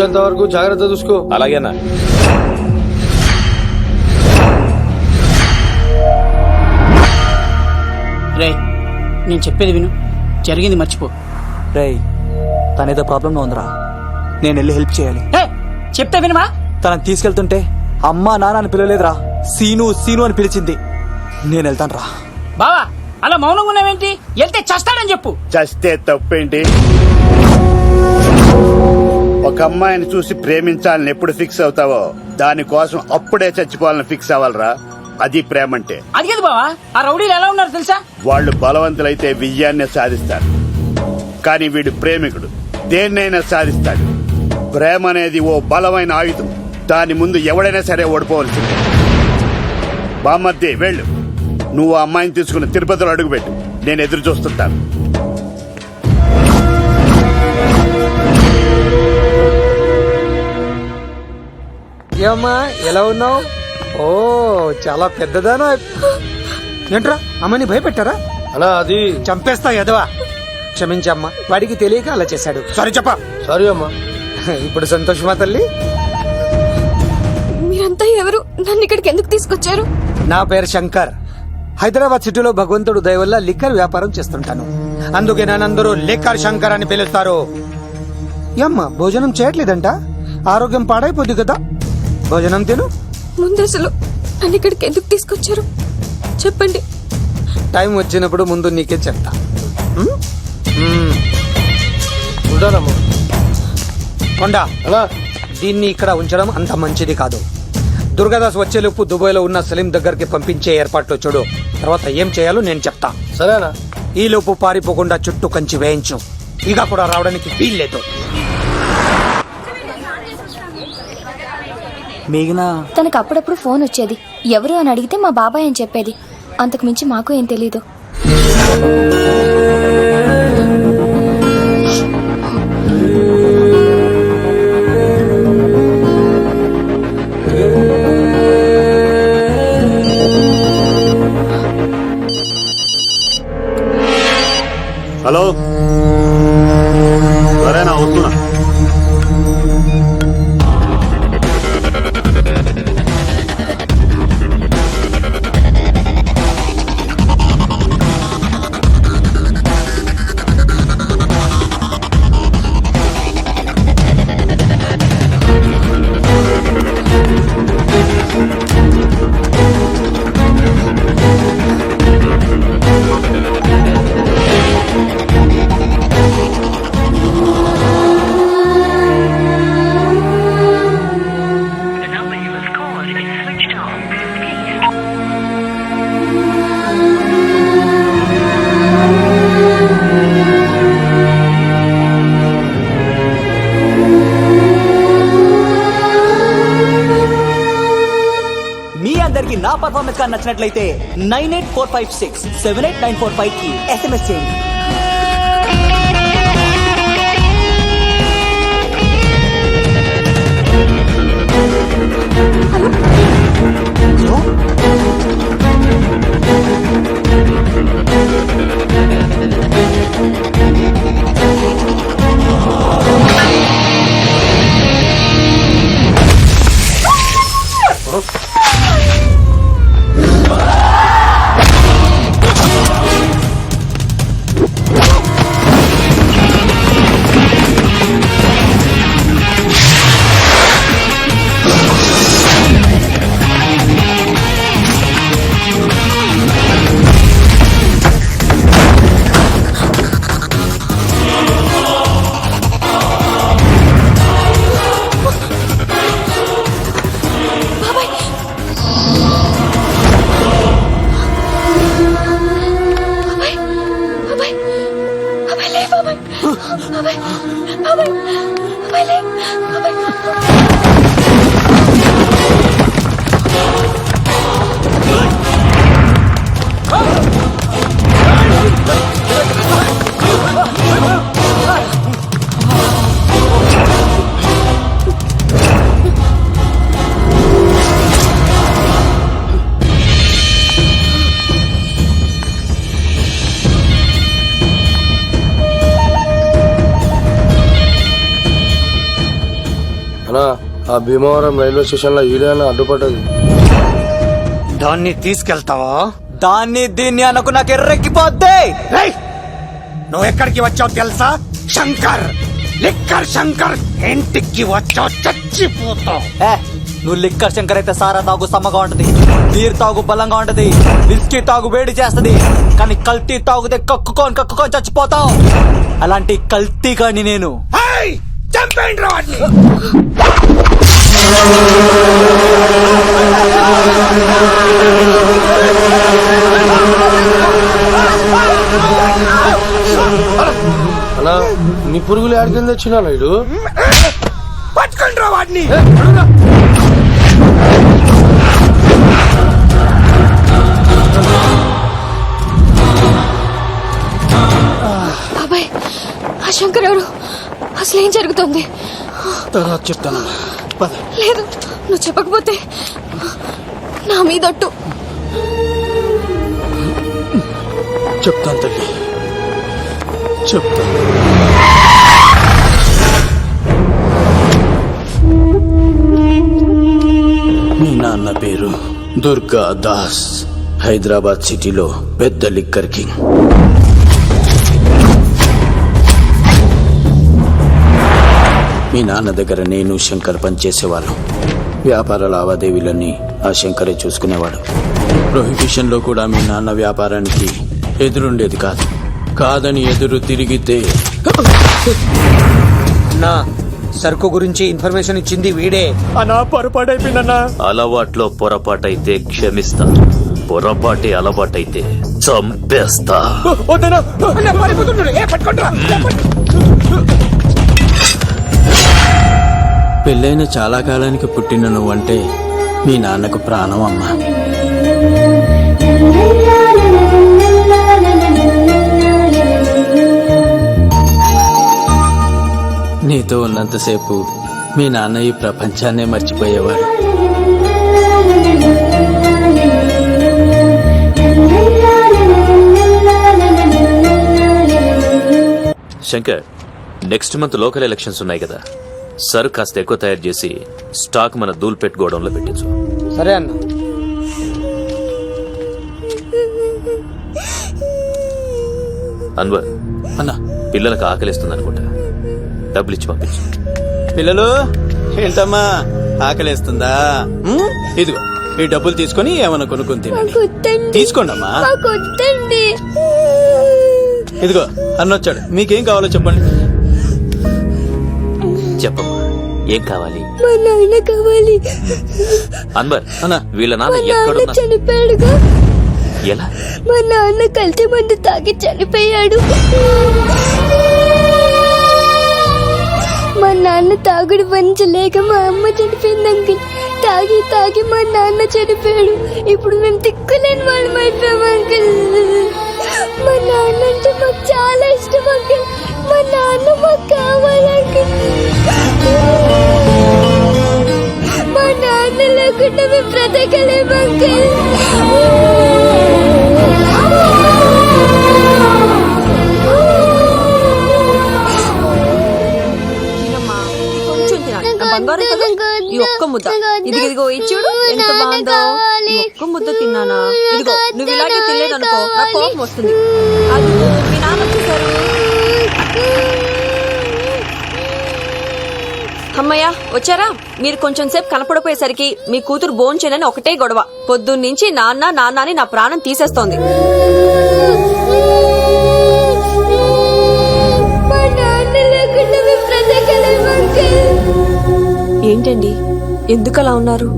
వచ్చేంత వరకు జాగ్రత్త చూసుకో. అలాగేనా? రేయ్ నేను చెప్పేది విను. జరిగింది మర్చిపో. రేయ్ తనేదో ప్రాబ్లంలో ఉందిరా. నేను వెళ్ళి హెల్ప్ చేయాలి. ఏ చెప్తే వినమా తనని తీసుకెళ్తుంటే అమ్మా నాన్న అని పిలవలేదురా. సీను సీను అని పిలిచింది. నేను వెళ్తాను రా బావా అలా మౌనంగా ఉన్నావేంటి? వెళ్తే చస్తాడని చెప్పు. చస్తే తప్పేంటి? ఒక అమ్మాయిని చూసి ప్రేమించాలని ఎప్పుడు ఫిక్స్ అవుతావో దానికోసం అప్పుడే చచ్చిపోవాలని ఫిక్స్ అవ్వాలరా. అది ప్రేమంటే. అది కదా బావా? ఆ రౌడీలు ఎలా ఉన్నారు తెలుసా? వాళ్ళు బలవంతులైతే విజయాన్ని సాధిస్తారు. కానీ వీడు ప్రేమికుడు. దేన్నైనా సాధిస్తాడు. ప్రేమ అనేది ఓ బలమైన ఆయుధం. దాని ముందు ఎవడైనా సరే ఓడిపోవలసిందే. బామ్మద్ది వెళ్ళు. నువ్వు ఆ అమ్మాయిని తీసుకుని తిరుపతిలో అడుగుపెట్టు. నేను ఎదురు చూస్తుంటాను ఏమ్మా ఎలా ఉన్నావు? ఓ చాలా పెద్దదానా. ఏంట్రా అమ్మని భయపెట్టారా? అన్నా అది. చంపేస్తా ఎదవా క్షమించమ్మా వాడికి తెలియక అలా చేశాడు. సారీ చెప్ప. సారీ అమ్మా. ఇప్పుడు సంతోషమా తల్లి? మీరంతా ఎవరు? నన్ను ఇక్కడికి ఎందుకు తీసుకొచ్చారు? నా పేరు శంకర్. హైదరాబాద్ సిటీలో భగవంతుడు దయ వల్ల లిక్కర్ వ్యాపారం చేస్తుంటాను. అందుకే నన్నందరూ లిక్కర్ శంకర్ అని పిలుస్తారు. ఏమ్మా భోజనం చేయట్లేదంట? ఆరోగ్యం పాడైపోద్ది కదా? భోజనం తిను. ముందు అసలు నన్ను ఇక్కడికి ఎందుకు తీసుకొచ్చారు? చెప్పండి. టైం వచ్చినప్పుడు ముందు నీకే చెప్తా. ఉంటానమ్మా కొండా అలా దీన్ని ఇక్కడ ఉంచడం అంత మంచిది కాదు. దుర్గాదాస్ వచ్చేలోపు దుబాయ్లో ఉన్న సలీం దగ్గరికి పంపించే ఏర్పాట్లు చూడు. తర్వాత ఏం చేయాలో నేను చెప్తా. సరేనా? ఈ లోపు పారిపోకుండా చుట్టూ కంచి వేయించు. ఇక కూడా రావడానికి వీల్లేదు. మిగిలిన తనకు అప్పుడప్పుడు ఫోన్ వచ్చేది. ఎవరు అని అడిగితే మా బాబాయ్ అని చెప్పేది. అంతకు మించి మాకు ఏం తెలీదు. నా పర్ఫార్మెన్స్ కానీ నచ్చినట్లయితే nine eight four five six seven eight nine four ఫైవ్కి ఎస్ఎంఎస్ చేయండి. ఆ భీమవరం రైల్వే స్టేషన్లో ఈడే అన్న అడ్డుపడ్డది. దాన్ని తీసుకెళ్తావా? దాన్ని దీన్ని అనకు నాకు ఎర్రెక్కిపోద్ది! రేయ్! నువ్వు ఎక్కడికి వచ్చావు తెలుసా? శంకర్! లిక్కర్ శంకర్ ఇంటికి వచ్చావు చచ్చిపోతావు. ఏ నువ్వు లిక్కర్ శంకర్ అయితే సారా తాగు సమ్మగా ఉంటది. బీర్ తాగు బలంగా ఉంటది. విస్కీ తాగు వేడి చేస్తది. కానీ కల్తీ తాగుతే కక్కుకొని కక్కుకొని చచ్చిపోతావు. అలాంటి కల్తీ కాని నేను! చంపేయండి రా వాడిని. అన్నా నీ పురుగులు ఆడికింద వచ్చినా ఇడు పట్టుకోండి రా వాడిని. బాబాయ్ ఆ శంకర్ ఎవరు? అసలు ఏం జరుగుతుంది? తర్వాత చెప్తాను. లేదు. నువ్వు చెప్పకపోతే నా మీదొట్టు చెప్తాను తల్లి. చెప్తాను. మీ నాన్న పేరు దుర్గా దాస్ హైదరాబాద్ సిటీలో పెద్ద లిక్కర్ కింగ్. మీ నాన్న దగ్గర నేను శంకర్ పనిచేసేవాళ్ళం. వ్యాపార లావాదేవీలన్నీ ఆ శంకరే చూసుకునేవాడు. ప్రొహిబిషన్లో కూడా మీ నాన్న వ్యాపారానికి ఎదురుండేది కాదు. కాదని ఎదురు తిరిగితే నా సరుకు గురించి ఇన్ఫర్మేషన్ ఇచ్చింది వీడే. అనా పొరపాటైపోయిందన్నా. అలవాట్లో పొరపాటైతే క్షమిస్తా. పొరపాటే అలవాటైతే చంపేస్తా. పెళ్ళైన చాలా కాలానికి పుట్టిన నువ్వంటే మీ నాన్నకు ప్రాణం అమ్మా. నీతో ఉన్నంతసేపు మీ నాన్న ఈ ప్రపంచాన్నే మర్చిపోయేవాడు Shankar next month local elections ఉన్నాయి కదా. సర్ కాస్త ఎక్కువ తయారు చేసి స్టాక్ మన దూల్పేట్ గోడౌన్లో పెట్టించు. సరే అన్న. అన్వర్ అన్నా. పిల్లలకు ఆకలిస్తుంది అనుకుంటా డబ్బులు ఇచ్చి పంపించు. పిల్లలు ఏంటమ్మా? ఆకలేస్తుందా? ఉమ్, ఇదిగో ఈ డబ్బులు తీసుకొని ఏమైనా కొనుక్కొని తినండి. తీసుకోండి అమ్మా కొట్టండి ఇదిగో అన్నొచ్చాడు మీకేం కావాలో చెప్పండి. చెప్పమ్మా. ఏం కావాలి? మా నాన్న కావాలి. అన్వర్ అన్నా. వీళ్ళ నాన్న ఎక్కడున్నా? చనిపోయాడుగా. ఎలా? మా నాన్న కల్తీ మందు తాగి చనిపోయాడు. మా నాన్న తాగుడు పంచలేక మా అమ్మ చనిపోయింది అంకుల్ తాగి తాగి మా నాన్న చనిపోయాడు. ఇప్పుడు మేము తిక్కులేని వాళ్ళం అయిపోయాం అంకుల్. మా నాన్న అంటే మాకు చాలా ఇష్టం అంకుల్. మా నాన్న మాకు కావాలి అంకుల్. లేకుండా మేము బ్రతకలేము అంకుల్ ఈ ఒక్క ముద్ద. ఇదిగో ఇదిగో ఈ చూడు ఎంత బాగుందో. ఒక్క ముద్ద తిన్నానా? ఇదిగో నువ్వు ఇలాగే తినలేదనుకో నా కోపం వస్తుంది. అది మీ నాన్న వచ్చేసారు అమ్మయ్య వచ్చారా? మీరు కొంచెం సేపు కనపడపోయేసరికి మీ కూతురు భోంచేనని ఒకటే గొడవ. పొద్దున్నుంచి నాన్న నాన్న అని నా ప్రాణం తీసేస్తోంది. ఏంటండి ఎందుకు అలా ఏంటండి? ఎందుకలా ఉన్నారు?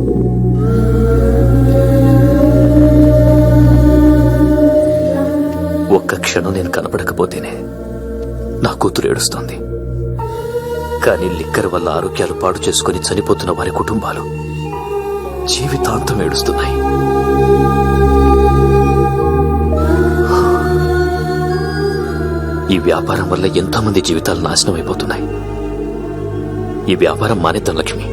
ఒక్క క్షణం నేను కనపడకపోతేనే నా కూతురు ఏడుస్తోంది. కానీ లిక్కర్ వల్ల ఆరోగ్యాలు పాడు చేసుకుని చనిపోతున్న వారి కుటుంబాలు జీవితాంతం ఏడుస్తున్నాయి. ఈ వ్యాపారం వల్ల ఎంతోమంది జీవితాలు నాశనం అయిపోతున్నాయి ఈ వ్యాపారం మానేద్దాం లక్ష్మి.